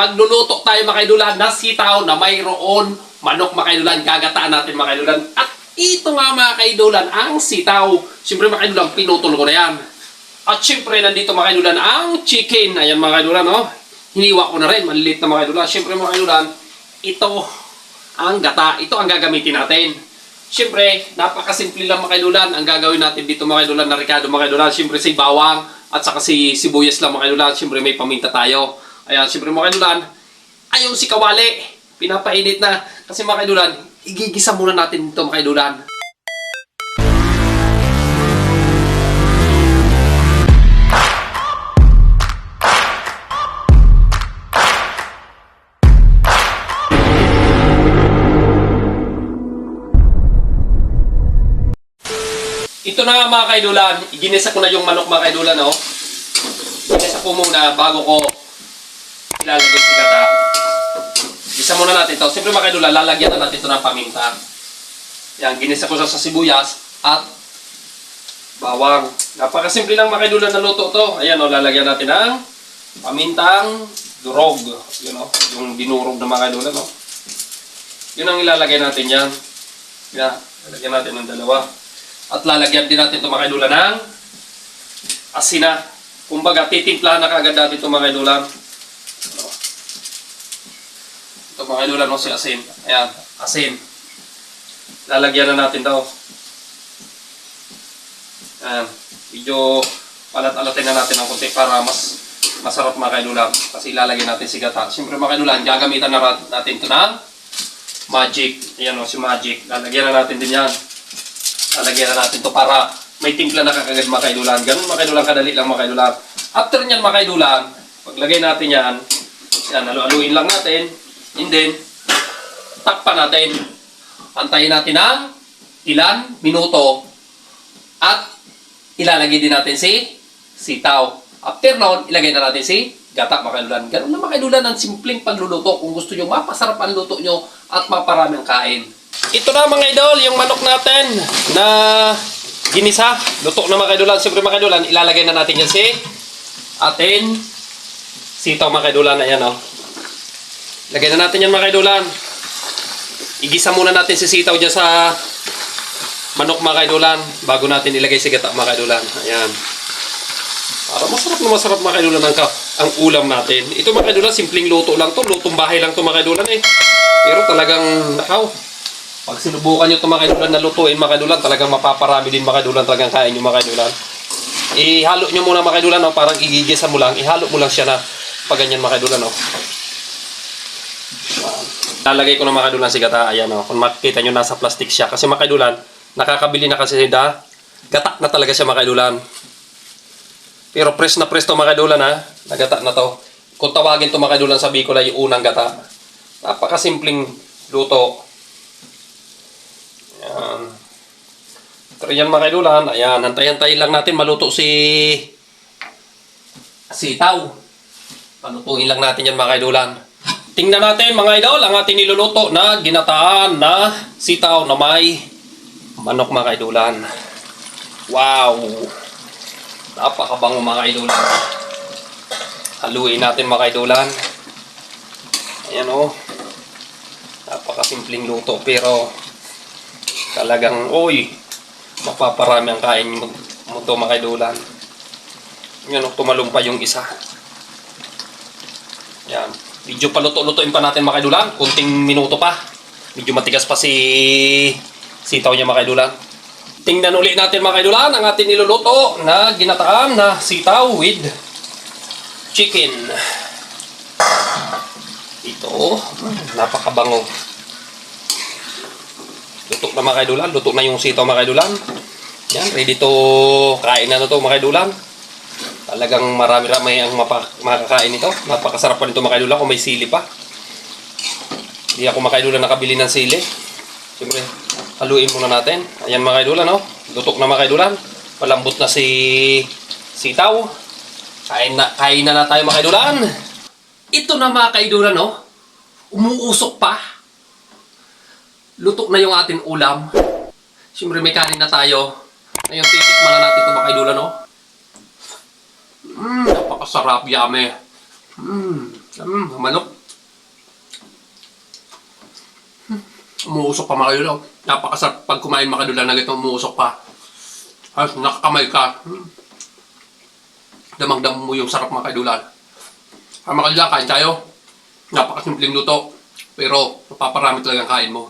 Pagluluto tayo mga kaidulan na sitaw na mayroon manok mga kaidulan. Gagataan natin mga kaidulan. At ito nga mga kaidulan ang sitaw. Siyempre mga kaidulan, pinutol ko na yan. At siyempre nandito mga kaidulan ang chicken. Ayan mga kaidulan, no? Hiniwa ko na rin, maliliit na mga kaidulan. Siyempre mga kaidulan, ito ang gata. Ito ang gagamitin natin. Siyempre, napakasimple lang mga kaidulan. Ang gagawin natin dito mga kaidulan na Ricardo mga kaidulan. Siyempre si bawang at saka si sibuyas lang mga kaidulan. Siyempre may paminta tayo. Ayan, siyempre mga kaidulan, ayaw si kawali. Pinapainit na. Kasi mga kaidulan, igigisa muna natin ito mga kaidulan. Ito na nga mga kaidulan, iginisa ko na yung manok mga kaidulan, no? Ginisa ko muna bago ko ilalagay si gata. Gisa muna natin ito. Siyempre mga lalagyan na natin ito ng paminta. Yan, ginisa ko siya sa sibuyas at bawang. Napakasimple lang mga kaidulan na luto to. Ayan, o, lalagyan natin ng pamintang durog. Yun, o, yung dinurog na mga kaidulan, no? Yun ang ilalagay natin yan. Yan, lalagyan natin ng dalawa. At lalagyan din natin ito mga ng asina. Kumbaga, titimplahan na kagad natin ito mga kaidulan. Ano? Ito mga kaidulan, no, si asin. Ayan, asin. Lalagyan na natin daw. Ayan, medyo palat-alatin na natin ng konti para mas masarap mga kaidulan. Kasi ilalagyan natin si gata. Siyempre mga kaidulan, gagamitan na natin ito ng magic. Ayan o, si magic. Lalagyan na natin din yan. Lalagyan na natin to para may timpla na kakagad mga. Ganun mga kaidulan, kadali lang mga kaidulan. After nyan mga kaidulan, paglagay natin yan, yan, halu-haluin lang natin. And then, takpan natin. Antayin natin ng ilan minuto at ilalagay din natin si sitaw. After noon, ilagay na natin si gata mga kaidulan. Ganun na mga kaidulan ang simpleng pagluluto kung gusto nyo mapasarap ang luto nyo at maparami ang kain. Ito na mga idol, yung manok natin na ginisa. Luto na mga kaidulan. Siyempre mga kaidulan, ilalagay na natin yan si atin sitaw mga kaidulan. Ayan o. Lagay na natin yan mga kaidulan. Igisa muna natin si sitaw dyan sa manok mga kaidulan bago natin ilagay si gata mga kaidulan. Ayan. Para masarap na masarap mga kaidulan ang, ang ulam natin. Ito mga kaidulan, simpleng luto lang to. Lutong bahay lang to mga kaidulan eh. Pero talagang, nakaw, pag sinubukan nyo ito mga kaidulan na lutuin mga kaidulan, talagang mapaparami din mga kaidulan talagang kain nyo mga kaidulan. Ihalo nyo muna mga kaidulan, no? parang igigisa mo lang. Ihalo mo lang siya na pag ganyan mga kaidulan. No? Lalagay ko ng mga kaidulan si gata. Ayan o. Kung makikita nyo nasa plastic siya. Kasi mga kaidulan, nakakabili na kasi da. Gata na talaga siya mga kaidulan. Pero press na press to mga kaidulan ha. Nagata na to. Kung tawagin to mga kaidulan sa Bicol ay yung unang gata. Napakasimpleng luto. Ayan. Pero yan mga kaidulan. Ayan. Hantay-hantay lang natin maluto si sitaw. Palutuin lang natin yan mga kaidulan. Tingnan natin mga idol ang ating niluluto na ginataan na sitaw na may manok mga kaidulan. Wow! Napakabango mga kaidulan. Haluin natin mga kaidulan. Ayan o. Napakasimpleng luto pero talagang, oy, mapaparami ang kain mo, mo to mga kaidulan. Yan o, tumalumpa yung isa. Yan. Medyo paluto-lutuin pa natin mga kaidulan. Kunting minuto pa. Medyo matigas pa si sitaw niya mga kaidulan. Tingnan uli natin mga kaidulan ang ating niluluto na ginataan na sitaw with chicken. Ito, napakabango. Luto na mga kaidulan. Luto na yung sitaw mga kaidulan. Yan, ready to kain na na to mga kaidulan. Talagang marami-rami ang makakain nito. Napakasarap pa nito mga kaidulan kung may sili pa. Hindi ako makaidulan nakabili ng sili. Siyempre, haluin muna natin. Ayan mga kaidulan, no? Lutok na mga kaidulan. Malambot na si sitaw. Kain na, kain na na tayo mga kaidulan. Ito na mga kaidulan, no? Umuusok pa. Lutok na yung ating ulam. Siyempre, may kanin na tayo. Ngayon, titikman na natin ito mga kaidulan, no? Mmm, napakasarap, yame. Mmm. Mm, manok. Umuusok pa mga kadulaw. Napakasarap pag kumain mga kadulaw na ganito umuusok pa. Halos nakakamay ka. Hmm. Damang-dam mo yung sarap mga kadulaw. Ah, mga kadulaw, kain tayo. Napakasimpleng luto. Pero mapaparami talaga ang kain mo.